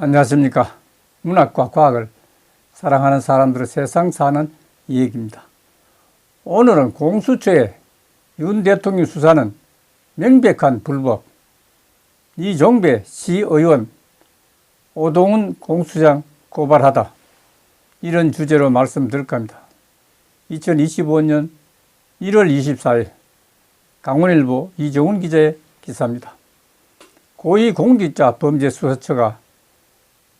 안녕하십니까. 문학과 과학을 사랑하는 사람들의 세상 사는 이야기입니다. 오늘은 공수처의 윤 대통령 수사는 명백한 불법, 이종배 시의원, 오동훈 공수장 고발하다. 이런 주제로 말씀드릴까 합니다. 2025년 1월 24일 강원일보 이정훈 기자의 기사입니다. 고위공직자 범죄수사처가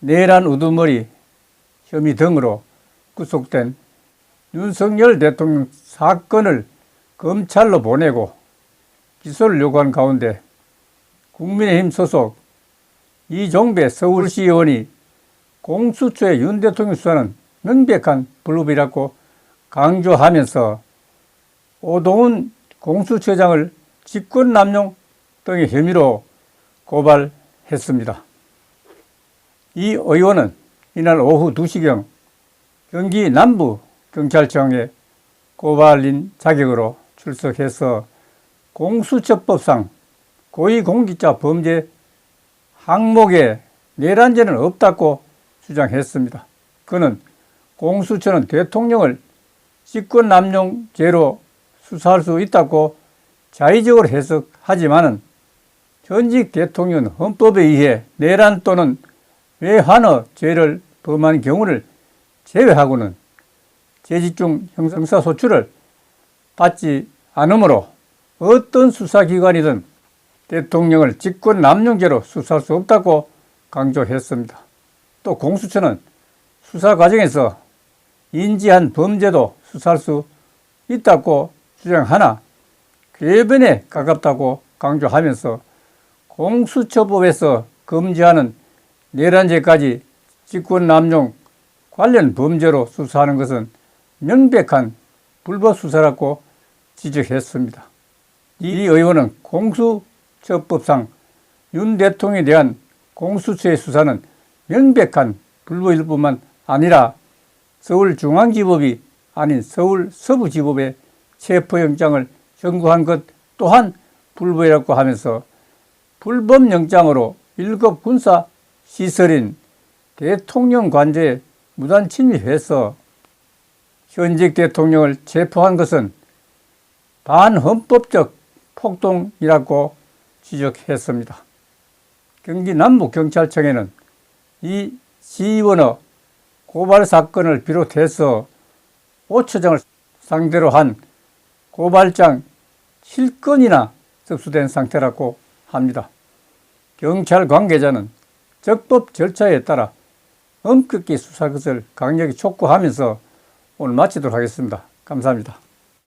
내란 우두머리 혐의 등으로 구속된 윤석열 대통령 사건을 검찰로 보내고 기소를 요구한 가운데 국민의힘 소속 이종배 서울시 의원이 공수처의 윤 대통령 수사는 명백한 불법이라고 강조하면서 오동훈 공수처장을 직권남용 등의 혐의로 고발했습니다. 이 의원은 이날 오후 2시경 경기 남부 경찰청에 고발인 자격으로 출석해서 공수처법상 고위공직자 범죄 항목에 내란죄는 없다고 주장했습니다. 그는 공수처는 대통령을 직권남용죄로 수사할 수 있다고 자의적으로 해석하지만은 현직 대통령은 헌법에 의해 내란 또는 외환어 죄를 범한 경우를 제외하고는 재직 중 형사소출을 받지 않으므로 어떤 수사기관이든 대통령을 직권 남용죄로 수사할 수 없다고 강조했습니다. 또 공수처는 수사 과정에서 인지한 범죄도 수사할 수 있다고 주장하나 궤변에 가깝다고 강조하면서 공수처법에서 금지하는 내란죄까지 직권남용 관련 범죄로 수사하는 것은 명백한 불법 수사라고 지적했습니다. 이 의원은 공수 처법상 윤 대통령에 대한 공수처의 수사는 명백한 불법일 뿐만 아니라 서울중앙지법이 아닌 서울 서부지법에 체포영장을 청구한 것 또한 불법이라고 하면서 불법 영장으로 일급 군사 시설인 대통령 관저에 무단 침입해서 현직 대통령을 체포한 것은 반헌법적 폭동이라고 지적했습니다. 경기 남부경찰청에는 이 시의원의 고발 사건을 비롯해서 5처장을 상대로 한 고발장 7건이나 접수된 상태라고 합니다. 경찰 관계자는 적법 절차에 따라 엄격히 수사 것을 강력히 촉구하면서 오늘 마치도록 하겠습니다. 감사합니다.